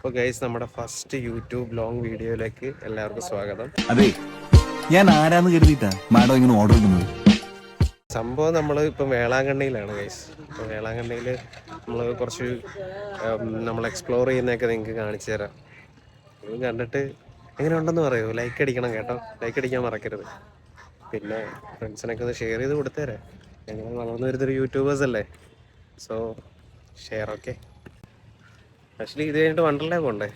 അപ്പോൾ ഗൈസ് നമ്മുടെ first YouTube long വീഡിയോയിലേക്ക് എല്ലാവർക്കും സ്വാഗതം. അതെ ഞാൻ ആരാന്ന് കരുതിയിട്ടാ മാഡം ഇങ്ങനെ ഓർഡർ ഇടുന്നത്? സംഭവം നമ്മൾ ഇപ്പം വേളാങ്കണ്ണിയിലാണ് ഗൈസ് ഇപ്പം വേളാങ്കണ്ണിയിൽ നമ്മൾ കുറച്ച് നമ്മൾ എക്സ്പ്ലോർ ചെയ്യുന്നതൊക്കെ നിങ്ങൾക്ക് കാണിച്ചു തരാം. ഇത് കണ്ടിട്ട് എങ്ങനെ ഉണ്ടെന്ന് പറയൂ. ലൈക്ക് അടിക്കണം കേട്ടോ. ലൈക്ക് അടിക്കാൻ മറക്കരുത്. പിന്നെ ഫ്രണ്ട്സിനൊക്കെ ഒന്ന് ഷെയർ ചെയ്ത് കൊടുത്തേരെ. ഞങ്ങൾ വളർന്നു വരുന്നൊരു യൂട്യൂബേഴ്സ് അല്ലേ? സോ ഷെയർ ഓക്കെ ആക്ച്വലി ഇത് കഴിഞ്ഞിട്ട് വണ്ടർലേ പോണ്ടേ?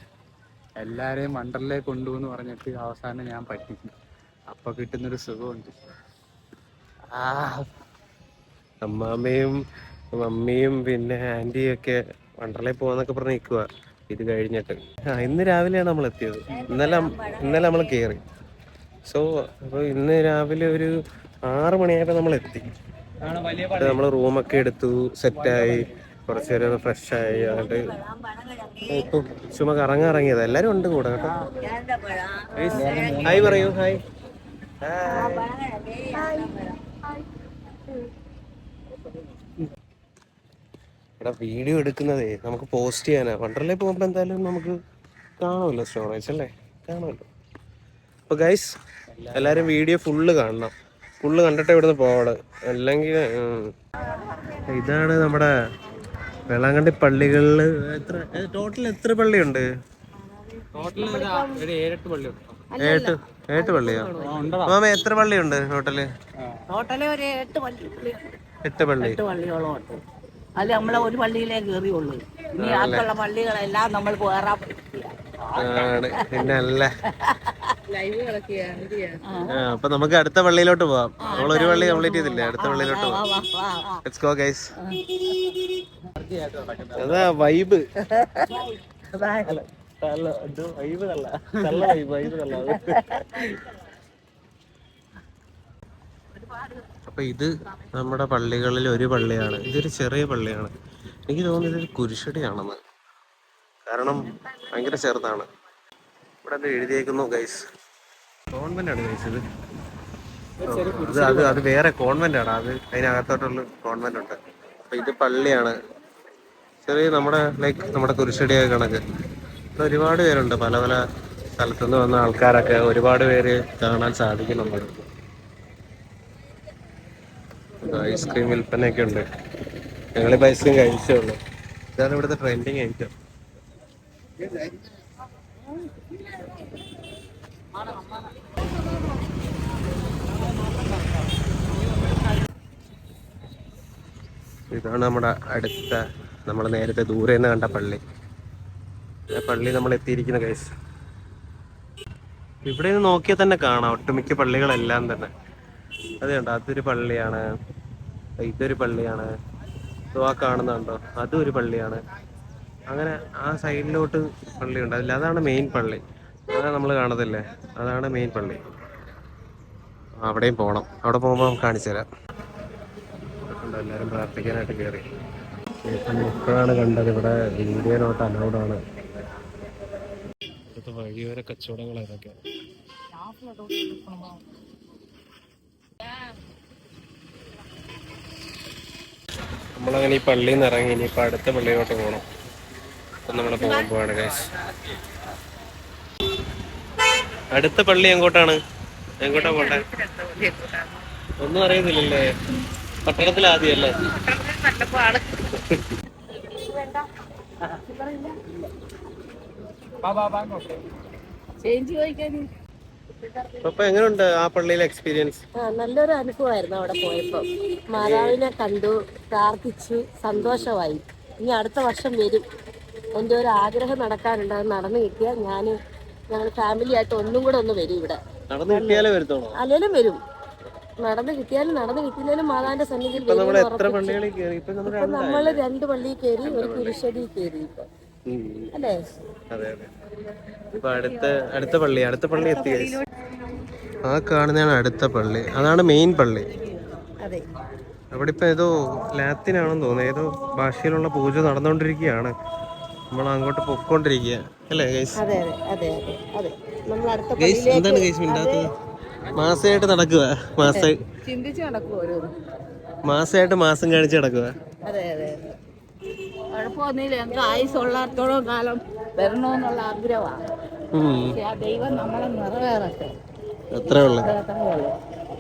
എല്ലാരെയും വണ്ടർലേ കൊണ്ടുപോന്ന് പറഞ്ഞിട്ട് അവസാനം ഞാൻ പറ്റിക്കും അപ്പൊ കിട്ടുന്നൊരു സുഖമുണ്ട്. ആ അമ്മാമ്മയും മമ്മിയും പിന്നെ ആന്റിയും ഒക്കെ വണ്ടർലേ പോവാന്നൊക്കെ പറഞ്ഞ് നിൽക്കുക ഇത് കഴിഞ്ഞിട്ട്. ആ ഇന്ന് രാവിലെയാണ് നമ്മൾ എത്തിയത്. ഇന്നലെ ഇന്നലെ നമ്മൾ കയറി സോ അപ്പോൾ ഇന്ന് രാവിലെ ഒരു ആറ് മണിയായപ്പോൾ നമ്മൾ എത്തി. നമ്മൾ റൂമൊക്കെ എടുത്തു സെറ്റായി കുറച്ച് നേരം ഫ്രഷ് ആയി എന്നിട്ട് ഇപ്പം ചുമ കറങ്ങാൻ ഇറങ്ങിയത് എല്ലാരും ഉണ്ട് കൂടെ കേട്ടോ. ഹായ് പറയൂ ഹായ് എടാ വീഡിയോ എടുക്കുന്നതേ നമുക്ക് പോസ്റ്റ് ചെയ്യാനാ. വണ്ടർലേ പോകുമ്പോൾ എന്തായാലും നമുക്ക് കാണുമല്ലോ സ്റ്റോറേജ് അല്ലേ? കാണുമല്ലോ. അപ്പൊ ഗൈസ് എല്ലാരും വീഡിയോ ഫുള്ള് കാണണം. ഫുള്ള് കണ്ടിട്ട് ഇവിടുന്ന് പോവാട് അല്ലെങ്കിൽ ഇതാണ് നമ്മുടെ വെള്ളാങ്കണ്ടി പള്ളികളിൽ എത്ര ടോട്ടൽ എത്ര പള്ളിയുണ്ട്? ഏട്ട് ഏട്ട് പള്ളിയോ? മാമ എത്ര പള്ളിയുണ്ട് ടോട്ടൽ എട്ട് പള്ളി അത് നമ്മളെ ഒരു പള്ളിയിലേ കയറിയുള്ളൂ ഇനി ആർക്കുള്ള പള്ളികളെല്ലാം നമ്മൾ വേറെ ആണ് പിന്നെ അല്ല. ആ, അപ്പൊ നമുക്ക് അടുത്ത പള്ളിയിലോട്ട് പോവാം. നമ്മൾ ഒരു പള്ളി കംപ്ലീറ്റ് ചെയ്തില്ലേ? അടുത്ത പള്ളിയിലോട്ട് പോവാം. ലെറ്റ്സ് ഗോ ഗൈസ് അതാ വൈബ് അപ്പൊ ഇത് നമ്മുടെ പള്ളികളിൽ ഒരു പള്ളിയാണ്. ഇതൊരു ചെറിയ പള്ളിയാണ്. എനിക്ക് തോന്നുന്നു ഇതൊരു കുരിശടിയാണെന്ന്. കാരണം ഭയങ്കര ചെറുതാണ്. ഇവിടെ അത് എഴുതിയേക്കുന്നു ഗൈസ് കോൺവെന്റ് ആണ് ഗൈസ് ഇത്. അത് അത് അത് വേറെ കോൺവെന്റ് ആണ്. അത് അതിനകത്തോട്ടുള്ള കോൺവെന്റ് ഉണ്ട്. അപ്പൊ ഇത് പള്ളിയാണ്. ചെറിയ നമ്മുടെ ലൈക്ക് നമ്മുടെ കുരിശടിയൊക്കെ കണക്ക്. ഒരുപാട് പേരുണ്ട്. പല പല സ്ഥലത്തുനിന്ന് വന്ന ആൾക്കാരൊക്കെ ഒരുപാട് പേര് കാണാൻ സാധിക്കുന്നുണ്ട് ഐസ്ക്രീം വിൽപ്പനയൊക്കെ ഉണ്ട്. ഞങ്ങളിപ്പോൾ ഐസ്ക്രീം കഴിച്ചേ ഉള്ളൂ ഇതാണ് ഇവിടുത്തെ ട്രെൻഡിങ് ഐറ്റം ഇതാണ് നമ്മുടെ അടുത്ത നമ്മൾ നേരത്തെ ദൂരെ നിന്ന് കണ്ട പള്ളി. പള്ളി നമ്മൾ എത്തിയിരിക്കുന്ന കേസ് ഇവിടെ നിന്ന് നോക്കിയാൽ തന്നെ കാണാം ഒട്ടുമിക്ക പള്ളികളെല്ലാം തന്നെ. അത് കണ്ടോ? അതൊരു പള്ളിയാണ്. ഇതൊരു പള്ളിയാണ്. ആ കാണുന്നുണ്ടോ അതും ഒരു പള്ളിയാണ്. അങ്ങനെ ആ സൈഡിലോട്ട് പള്ളിയുണ്ട്. അതില്ല അതാണ് മെയിൻ പള്ളി. അതാണ് നമ്മൾ കാണത്തില്ലേ? അതാണ് മെയിൻ പള്ളി. അവിടെയും പോകണം അവിടെ പോകുമ്പോൾ കാണിച്ചു തരാം. എല്ലാവരും പ്രാർത്ഥിക്കാനായിട്ട് കയറി ഇപ്പോഴാണ് കണ്ടത്. ഇവിടെ വീഡിയോ നോട്ട് അലൗഡ് ആണ്. ഇവിടുത്തെ വഴിയോര കച്ചവടങ്ങൾ ഏതൊക്കെ നമ്മളങ്ങനെ ഈ പള്ളിയിൽ നിന്ന് ഇറങ്ങി ഇനിയിപ്പോൾ അടുത്ത പള്ളിയിലോട്ട് പോകണം അപ്പം നമ്മൾ പോകാൻ പോവാണ് ഗൈസ് അടുത്ത പള്ളി എങ്ങോട്ടാണ്? എങ്ങോട്ടാ പോട്ടെ ഒന്നും അറിയുന്നില്ലല്ലേ പട്ടണത്തിൽ ആദ്യമല്ലേ ചേഞ്ച് ചോദിക്കാൻ അപ്പൊ എങ്ങനെയുണ്ട് ആ പള്ളിയിലെ എക്സ്പീരിയൻസ് ആ, നല്ലൊരു അനുഭവമായിരുന്നു അവിടെ പോയപ്പോ. മാതാവിനെ കണ്ടു പ്രാർത്ഥിച്ചു സന്തോഷമായി. ഇനി അടുത്ത വർഷം വരും. എന്റെ ഒരു ആഗ്രഹം നടക്കാനുണ്ട് അത് നടന്നു കിട്ടിയാൽ ഞാൻ ഞങ്ങൾ ഫാമിലി ആയിട്ട് ഒന്നും കൂടെ ഒന്ന് വരും ഇവിടെ. നടന്നു കിട്ടിയാലേ വരും. നടന്നു കിട്ടിയാലും നടന്ന് കിട്ടിയില്ലേലും മാതാവിന്റെ സന്നിധിയിൽ ഇപ്പൊ നമ്മൾ രണ്ട് പള്ളിയിൽ കയറി ഒരു കുരിശടി കയറി ഇപ്പൊ. അല്ലേ? അടുത്ത അടുത്ത പള്ളി അടുത്ത പള്ളി എത്തി ആ കാണുന്നതാണ് അടുത്ത പള്ളി. അതാണ് മെയിൻ പള്ളി. അവിടെ ഇപ്പൊ ഏതോ ലാത്തിനാണെന്ന് തോന്നുന്നു. ഏതോ ഭാഷയിലുള്ള പൂജ നടന്നുകൊണ്ടിരിക്കുകയാണ്. നമ്മൾ അങ്ങോട്ട് പൊക്കോണ്ടിരിക്കുക അല്ലേ ഗൈസ് എന്താണ് ഗൈസ് മിണ്ടാത്തത്? മാസമായിട്ട് നടക്കുക. മാസ ചിന്തിച്ച് നടക്കുക മാസമായിട്ട് മാസം കാണിച്ച് നടക്കുക. അതെ അതെ അതെ. കുഴപ്പമൊന്നുമില്ല ഞങ്ങൾക്ക് ആയുസുള്ളിടത്തോളം കാലം വരണമെന്നുള്ള ആഗ്രഹമാണ്. ഉം. പക്ഷെ ആ ദൈവം നമ്മളെ നിറവേറട്ടെ. അത്രേ ഉള്ളു.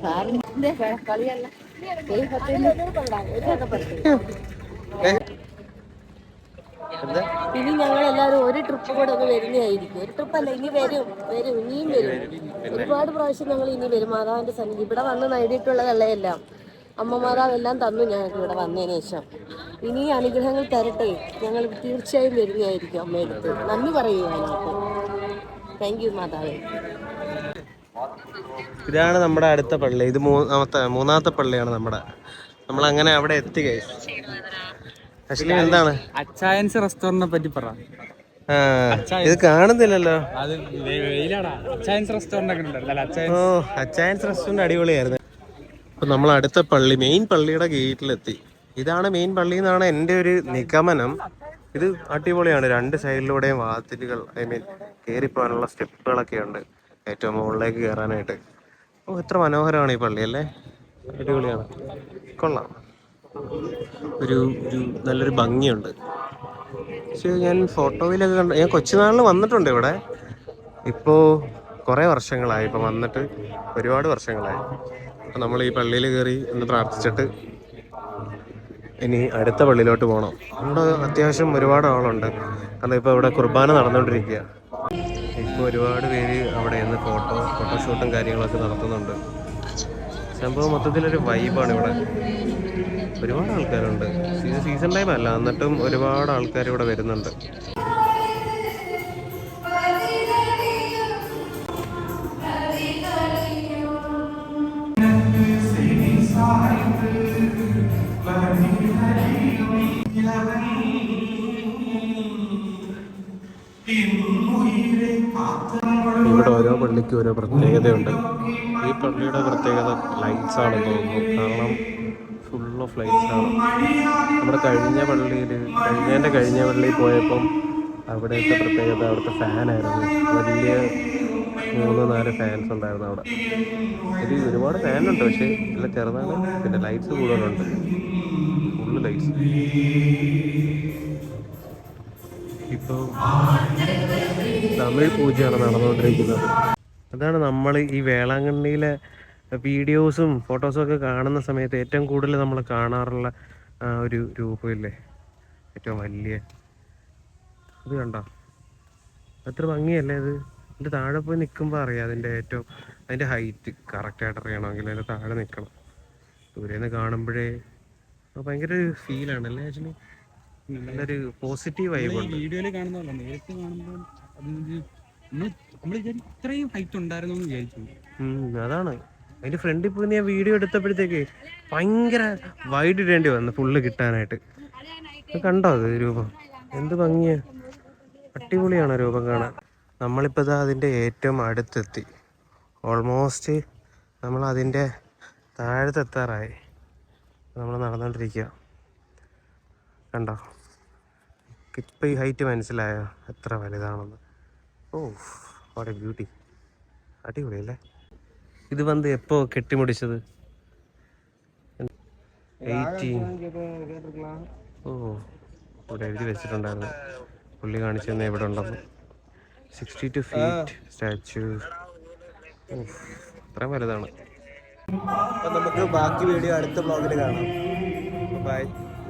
സാറിന്റെ കളിയല്ല. ദൈവത്തിന് എന്താ ഇനി ഞങ്ങൾ എല്ലാവരും ഒരു ട്രിപ്പ് കൂടെ ഒന്ന് വരുന്നതായിരിക്കും. ഒരു ട്രിപ്പ് അല്ല ഇനി വരും വരും ഇനിയും വരും. ഒരുപാട് പ്രാവശ്യം ഞങ്ങൾ ഇനി വരും. മാതാവിന്റെ സന്നിധി. ഇവിടെ വന്ന് നേടിയിട്ടുള്ളതല്ല എല്ലാം. അമ്മ മാതാവ് എല്ലാം തന്നു ഞങ്ങൾക്ക് ഇവിടെ വന്നതിന് ശേഷം. ഇനി അനുഗ്രഹങ്ങൾ തരട്ടെ. ഞങ്ങൾ തീർച്ചയായും വരുന്നതായിരിക്കും അമ്മയെടുത്ത് നന്ദി പറയുക ഞങ്ങൾക്ക്. താങ്ക് യു മാതാവേ. ഇതാണ് നമ്മുടെ അടുത്ത പള്ളി. ഇത് മൂന്നാമത്തെ മൂന്നാമത്തെ പള്ളിയാണ് നമ്മുടെ. നമ്മൾ അങ്ങനെ അവിടെ എത്തി കഴിച്ചു ആക്ച്വലി എന്താണ്? അച്ചായൻസ് റെസ്റ്റോറന്റിനെ പറ്റി പറ. ഇത് കാണുന്നില്ലല്ലോ. ഓ അച്ചായൻസ് റെസ്റ്റോറന്റ് അടിപൊളിയായിരുന്നു. അപ്പൊ നമ്മൾ അടുത്ത പള്ളി മെയിൻ പള്ളിയുടെ ഗേറ്റിലെത്തി. ഇതാണ് മെയിൻ പള്ളി എന്നാണ് എന്റെ ഒരു നിഗമനം. ഇത് അടിപൊളിയാണ്. രണ്ട് സൈഡിലൂടെയും വാതിലുകൾ ഐ മീൻ കയറിപ്പോകാനുള്ള സ്റ്റെപ്പുകളൊക്കെ ഉണ്ട്. ഏറ്റവും മുകളിലേക്ക് കയറാനായിട്ട് ഓ എത്ര മനോഹരമാണ് ഈ പള്ളി അല്ലേ? അടിപൊളിയാണ്. കൊള്ളാം. ഒരു ഒരു നല്ലൊരു ഭംഗിയുണ്ട്. പക്ഷേ ഞാൻ ഫോട്ടോയിലൊക്കെ കണ്ട ഞാൻ കൊച്ചുനാളിൽ വന്നിട്ടുണ്ട് ഇവിടെ. ഇപ്പോൾ കുറേ വർഷങ്ങളായി ഇപ്പം വന്നിട്ട് ഒരുപാട് വർഷങ്ങളായി. അപ്പം നമ്മൾ ഈ പള്ളിയിൽ കയറി ഒന്ന് പ്രാർത്ഥിച്ചിട്ട് ഇനി അടുത്ത പള്ളിയിലോട്ട് പോകണം. നമ്മുടെ അത്യാവശ്യം ഒരുപാട് ആളുണ്ട്. കാരണം ഇപ്പോൾ ഇവിടെ കുർബാന നടന്നുകൊണ്ടിരിക്കുക. ഇപ്പോൾ ഒരുപാട് പേര് അവിടെ നിന്ന് ഫോട്ടോ ഫോട്ടോഷൂട്ടും കാര്യങ്ങളൊക്കെ നടത്തുന്നുണ്ട്. സംഭവം മൊത്തത്തിലൊരു വൈബാണ് ഇവിടെ. ഒരുപാട് ആൾക്കാരുണ്ട്. സീസൺ ടൈം അല്ല എന്നിട്ടും ഒരുപാട് ആൾക്കാർ ഇവിടെ വരുന്നുണ്ട്. ഇവിടെ ഓരോ പള്ളിക്കും ഓരോ പ്രത്യേകതയുണ്ട്. ഈ പള്ളിയുടെ പ്രത്യേകത ലൈറ്റ്സ് ആണ് തോന്നുന്നു. കാരണം ഫുൾ ഓഫ് ലൈറ്റ്സ് ആണ്. നമ്മുടെ കഴിഞ്ഞ പള്ളിയിൽ കഴിഞ്ഞതിന്റെ കഴിഞ്ഞ പള്ളിയിൽ പോയപ്പം അവിടെയൊക്കെ പ്രത്യേകത അവിടുത്തെ ഫാനായിരുന്നു വലിയ മൂന്ന് നാല് ഫാൻസ് ഉണ്ടായിരുന്നു അവിടെ. ഇത് ഒരുപാട് ഫാനുണ്ട് പക്ഷേ എല്ലാം ചെറുതാണ്. പിന്നെ ലൈറ്റ്സ് കൂടുതലുണ്ട്. ഫുള്ള് ലൈറ്റ്സ് ഇപ്പോൾ തമിഴ് പൂജയാണ് നടന്നുകൊണ്ടിരിക്കുന്നത്. അതാണ് നമ്മൾ ഈ വേളാങ്കണ്ണിയിലെ വീഡിയോസും ഫോട്ടോസും ഒക്കെ കാണുന്ന സമയത്ത് ഏറ്റവും കൂടുതൽ നമ്മൾ കാണാറുള്ള ഒരു രൂപമില്ലേ? ഏറ്റവും വലിയ. ഇത് കണ്ടോ? അത്ര ഭംഗിയല്ലേ അത് അതിന്റെ താഴെ പോയി നിൽക്കുമ്പോൾ അറിയാം അതിന്റെ ഏറ്റവും അതിന്റെ ഹൈറ്റ് കറക്റ്റായിട്ട് അറിയണമെങ്കിൽ അതിന്റെ താഴെ നിൽക്കണം ദൂരെ നിന്ന് കാണുമ്പോഴേ അത് ഭയങ്കര ഒരു ഫീലാണ് അല്ലേ ആക്ച്വലി നല്ലൊരു പോസിറ്റീവ് വൈബുണ്ട് വീഡിയോയിൽ കാണുന്നതല്ല? നേരിട്ട് കാണുമ്പോൾ നമ്മൾ നമ്മൾ ഇത്രയും ഹൈറ്റ് ഉണ്ടായിരുന്നു എന്ന് വിചാരിച്ചു. അതാണ്. അതിന്റെ ഫ്രണ്ടിൽ പോയി ഞാൻ വീഡിയോ എടുത്തപ്പോഴത്തേക്ക് ഭയങ്കര വൈഡ് ഇടേണ്ടി വന്നു ഫുള്ള് കിട്ടാനായിട്ട്. കണ്ടോ അത് രൂപം? എന്ത് ഭംഗിയാ. അടിപൊളിയാണ് രൂപം കാണാൻ. നമ്മളിപ്പോൾ ഇതാ അതിന്റെ ഏറ്റവും അടുത്തെത്തി. ഓൾമോസ്റ്റ് നമ്മൾ അതിന്റെ താഴത്തെത്താറായി. നമ്മൾ നടന്നുകൊണ്ടിരിക്കുക കണ്ടോ? ഇപ്പം ഈ ഹൈറ്റ് മനസ്സിലായോ? എത്ര വലുതാണെന്ന്. ഓ വാട്ട് എ ബ്യൂട്ടി അടിപൊളിയല്ലേ? ഇത് വന്ന് എപ്പോ കെട്ടിമുടിച്ചത്? ഓ ഇവിടെ എഴുതി വെച്ചിട്ടുണ്ടായിരുന്നു. പുള്ളി കാണിച്ചു തന്നെ ഇവിടെ ഉണ്ടെന്ന്. സിക്സ്റ്റി ടു ഫീറ്റ് സ്റ്റാച്ചു അത്രയും വലുതാണ്. അപ്പം നമുക്ക് ബാക്കി വീഡിയോ അടുത്ത ബ്ലോഗിൽ കാണാം. ബൈ